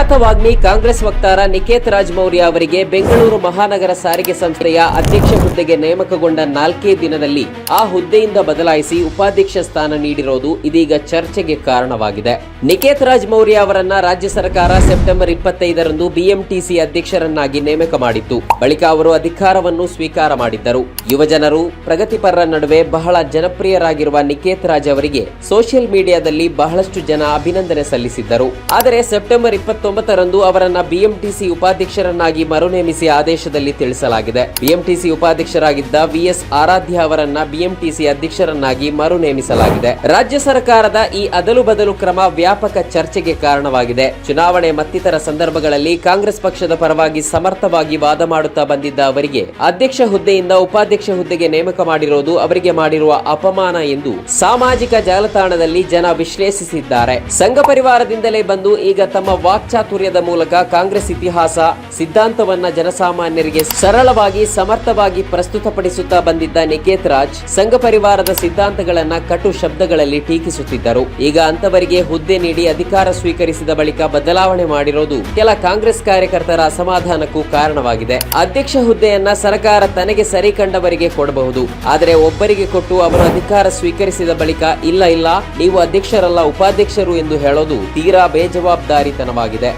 ಖ್ಯಾತ ವಾಗ್ಮಿ ಕಾಂಗ್ರೆಸ್ ವಕ್ತಾರ ನಿಕೇತ್ ರಾಜ್ ಮೌರ್ಯ ಅವರಿಗೆ ಬೆಂಗಳೂರು ಮಹಾನಗರ ಸಾರಿಗೆ ಸಂಸ್ಥೆಯ ಅಧ್ಯಕ್ಷ ಹುದ್ದೆಗೆ ನೇಮಕಗೊಂಡ ನಾಲ್ಕೇ ದಿನದಲ್ಲಿ ಆ ಹುದ್ದೆಯಿಂದ ಬದಲಾಯಿಸಿ ಉಪಾಧ್ಯಕ್ಷ ಸ್ಥಾನ ನೀಡಿರೋದು ಇದೀಗ ಚರ್ಚೆಗೆ ಕಾರಣವಾಗಿದೆ. ನಿಕೇತ್ ರಾಜ್ ಮೌರ್ಯ ಅವರನ್ನ ರಾಜ್ಯ ಸರ್ಕಾರ ಸೆಪ್ಟೆಂಬರ್ ಇಪ್ಪತ್ತೈದರಂದು ಬಿಎಂಟಿಸಿ ಅಧ್ಯಕ್ಷರನ್ನಾಗಿ ನೇಮಕ ಮಾಡಿತ್ತು. ಬಳಿಕ ಅವರು ಅಧಿಕಾರವನ್ನು ಸ್ವೀಕಾರ ಮಾಡಿದ್ದರು. ಯುವಜನರು ಪ್ರಗತಿಪರರ ನಡುವೆ ಬಹಳ ಜನಪ್ರಿಯರಾಗಿರುವ ನಿಕೇತ್ ರಾಜ್ ಅವರಿಗೆ ಸೋಷಿಯಲ್ ಮೀಡಿಯಾದಲ್ಲಿ ಬಹಳಷ್ಟು ಜನ ಅಭಿನಂದನೆ ಸಲ್ಲಿಸಿದ್ದರು. ಆದರೆ ಸೆಪ್ಟೆಂಬರ್ ಇಪ್ಪತ್ತೊಂಬತ್ತರಂದು ಅವರನ್ನ ಬಿಎಂಟಿಸಿ ಉಪಾಧ್ಯಕ್ಷರನ್ನಾಗಿ ಮರುನೇಮಿಸಿ ಆದೇಶದಲ್ಲಿ ತಿಳಿಸಲಾಗಿದೆ. ಬಿಎಂಟಿಸಿ ಉಪಾಧ್ಯಕ್ಷರಾಗಿದ್ದ ವಿಎಸ್ ಆರಾಧ್ಯ ಅವರನ್ನ ಬಿಎಂಟಿಸಿ ಅಧ್ಯಕ್ಷರನ್ನಾಗಿ ಮರು ನೇಮಿಸಲಾಗಿದೆ. ರಾಜ್ಯ ಸರ್ಕಾರದ ಈ ಅದಲು ಬದಲು ಕ್ರಮ ವ್ಯಾಪಕ ಚರ್ಚೆಗೆ ಕಾರಣವಾಗಿದೆ. ಚುನಾವಣೆ ಮತ್ತಿತರ ಸಂದರ್ಭಗಳಲ್ಲಿ ಕಾಂಗ್ರೆಸ್ ಪಕ್ಷದ ಪರವಾಗಿ ಸಮರ್ಥವಾಗಿ ವಾದ ಮಾಡುತ್ತಾ ಬಂದಿದ್ದ ಅವರಿಗೆ ಅಧ್ಯಕ್ಷ ಹುದ್ದೆಯಿಂದ ಉಪಾಧ್ಯಕ್ಷ ಹುದ್ದೆಗೆ ನೇಮಕ ಮಾಡಿರೋದು ಅವರಿಗೆ ಮಾಡಿರುವ ಅಪಮಾನ ಎಂದು ಸಾಮಾಜಿಕ ಜಾಲತಾಣದಲ್ಲಿ ಜನ ವಿಶ್ಲೇಷಿಸಿದ್ದಾರೆ. ಸಂಘ ಪರಿವಾರದಿಂದಲೇ ಬಂದು ಈಗ ತಮ್ಮ ವಾಕ್ಚಾತುರ್ಯದ ಮೂಲಕ ಕಾಂಗ್ರೆಸ್ ಇತಿಹಾಸ, ಸಿದ್ಧಾಂತವನ್ನ ಜನಸಾಮಾನ್ಯರಿಗೆ ಸರಳವಾಗಿ, ಸಮರ್ಥವಾಗಿ ಪ್ರಸ್ತುತಪಡಿಸುತ್ತಾ ಬಂದಿದ್ದ ನಿಕೇತ್ ರಾಜ್ ಸಂಘ ಪರಿವಾರದ ಸಿದ್ಧಾಂತಗಳನ್ನ ಕಟು ಶಬ್ದಗಳಲ್ಲಿ ಟೀಕಿಸುತ್ತಿದ್ದರು. ಈಗ ಅಂತವರಿಗೆ ಹುದ್ದೆ ನೀಡಿ ಅಧಿಕಾರ ಸ್ವೀಕರಿಸಿದ ಬಳಿಕ ಬದಲಾವಣೆ ಮಾಡಿರೋದು ಕೆಲ ಕಾಂಗ್ರೆಸ್ ಕಾರ್ಯಕರ್ತರ ಅಸಮಾಧಾನಕ್ಕೂ ಕಾರಣವಾಗಿದೆ. ಅಧ್ಯಕ್ಷ ಹುದ್ದೆಯನ್ನ ಸರ್ಕಾರ ತನಗೆ ಸರಿ ಕಂಡವರಿಗೆ ಕೊಡಬಹುದು. ಆದರೆ ಒಬ್ಬರಿಗೆ ಕೊಟ್ಟು ಅವರು ಅಧಿಕಾರ ಸ್ವೀಕರಿಸಿದ ಬಳಿಕ, ಇಲ್ಲ ಇಲ್ಲ, ನೀವು ಅಧ್ಯಕ್ಷರಲ್ಲ, ಉಪಾಧ್ಯಕ್ಷರು ಎಂದು ಹೇಳೋದು ತೀರಾ ಬೇಜವಾಬ್ದಾರಿತನವಾಗಿದೆ.